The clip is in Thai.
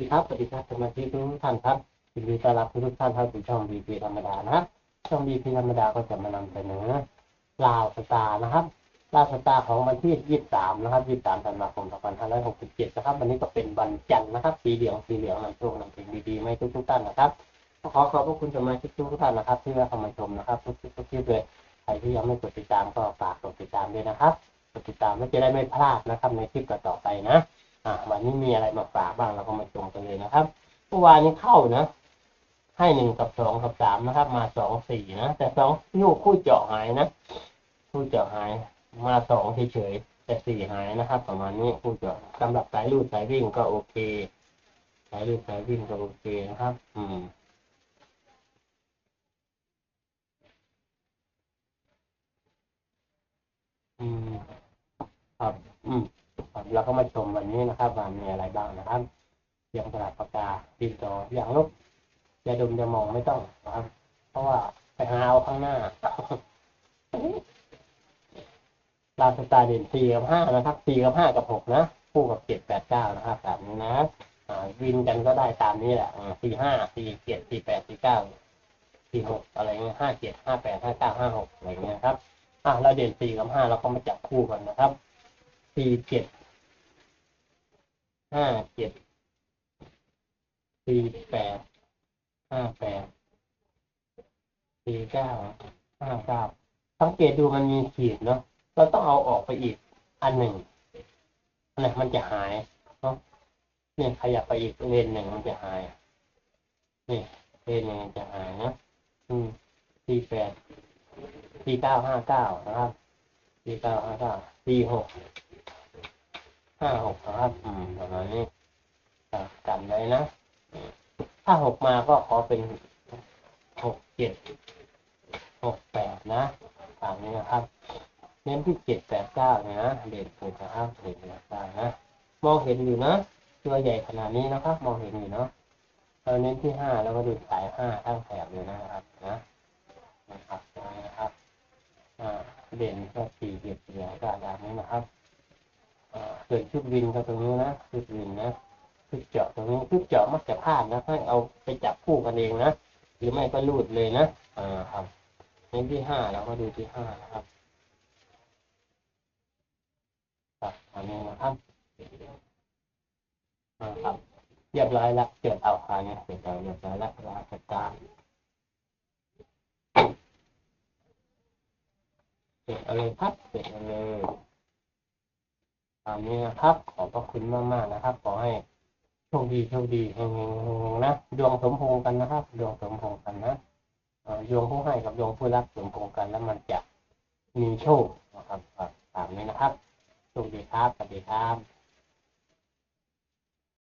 ดีครับ สวัสดีครับสมาชิกทุกท่านครับยินดีต้อนรับทุกท่านเข้าสู่ช่องบีพีธรรมดานะครับช่องบีพีธรรมดาก็จะมานำเสนอลาวสตาร์นะครับลาวสตาร์ของวันที่ 23 นะครับ 23ธันวาคม 2567 นะครับ วันนี้ก็เป็นวันจันทร์นะครับ สีเหลือง สีเหลืองนำโชคนำสิ่งดีๆไม่ทุกทุกท่านนะครับ ขอขอบพระคุณสมาชิกทุกท่านนะครับ ที่เข้ามาชมนะครับ ทุกๆทุกคลิปเลยใครที่ยังไม่กดติดตามก็ฝากกดติดตามด้วยนะครับ กดติดตามแล้วจะได้ไม่พลาดนะครับในคลิปต่อไปนะ อะวันนี้มีอะไรมาฝากบ้างเราก็มาชมกันเลยนะครับเมื่อวานนี้เข้านะให้หนึ่งกับสองกับสามนะครับ มาสองสี่นะแต่สองยูคู่เจาะหายนะคู่เจาะหาย มาสองเฉยๆแต่สี่หายนะครับ ประมาณนี้คู่เจาะสำหรับสายลูดสายวิ่งก็โอเคสายลูดสายวิ่งก็โอเคนะครับ อืม อืม ครับ อืม ครับ เราก็มาชมวันนี้นะครับว่ามีอะไรบ้างนะครับเตรียมกระดาษปากกาดินสออย่างลบยาดมยามองไม่ต้องนะครับ เพราะว่าไปหาเอาข้างหน้าลาสตาร์เด่นสี่กับห้านะครับสี่กับห้ากับหกนะคู่กับเจ็ดแปดเก้านะครับแบบนี้นะอ่าวินกันก็ได้ตามนี้แหละสี่ห้าสี่เจ็ดสี่แปดสี่เก้าสี่หกอะไรเงี้ยห้าเจ็ดห้าแปดห้าเก้าห้าหกอะไรเงี้ยครับ อะเราเด่นสี่กับห้าเราก็มาจับคู่กันนะครับสี่เจ็ด ห้าเจ็ดสี่แปดห้าแปดสี่เก้าห้าเก้าสังเกตดูมันมีขีดเนาะเราต้องเอาออกไปอีกอันหนึ่งอันไหนมันจะหายเนาะเนี่ยขยับไปอีกเลนหนึ่งมันจะหายนี่เลนหนึ่งจะหายนะอืมสี่แปดสี่เก้าห้าเก้านะครับสี่เก้าห้าเก้าสี่หก ห้าหกครับอืมประมาณนี้อะกันไว้นะ ถ้าหกมาก็ขอเป็นหกเจ็ดหกแปดนะตามนี้นะครับ เน้นที่เจ็ดแปดเก้านะเด่นสุดนะครับเด่นแปดเก้านะมองเห็นอยู่นะตัวใหญ่ขนาดนี้นะครับ มองเห็นอยู่เนาะเราเน้นที่ห้าแล้วก็ดูสายห้าทั้งแถบเลยนะครับนะนะครับนะครับอ่าเด่นก็สี่เจ็ดเหลือก็ตามนี้นะครับ อ่าส่วนชุดวินก็ตรงนี้นะชุดวินนะคึกเจาะตรงนี้คึกเจาะมักจะพลาดนะให้เอาไปจับคู่กันเองนะหรือไม่ก็ลูดเลยนะอ่าครับเน้นที่ห้าแล้วก็ดูที่ห้านะครับครับอันนี้นะครับอ่าครับเรียบร้อยละเกิดเอาคาเนี่ยเกิดเอาเรียบร้อยละลาสตารเกิดอาเลยครับเกิดอาเลย ตามนี้นะครับ ขอบพระคุณมากๆนะครับ ขอให้โชคดีโชคดีเฮงๆนะดวงสมพงกันนะครับดวงสมพงกันนะดวงผู้ให้กับดวงผู้รับสมพงกันแล้วมันจะมีโชคนะครับครับตามนี้นะครับโชคดีครับสวัสดีครับ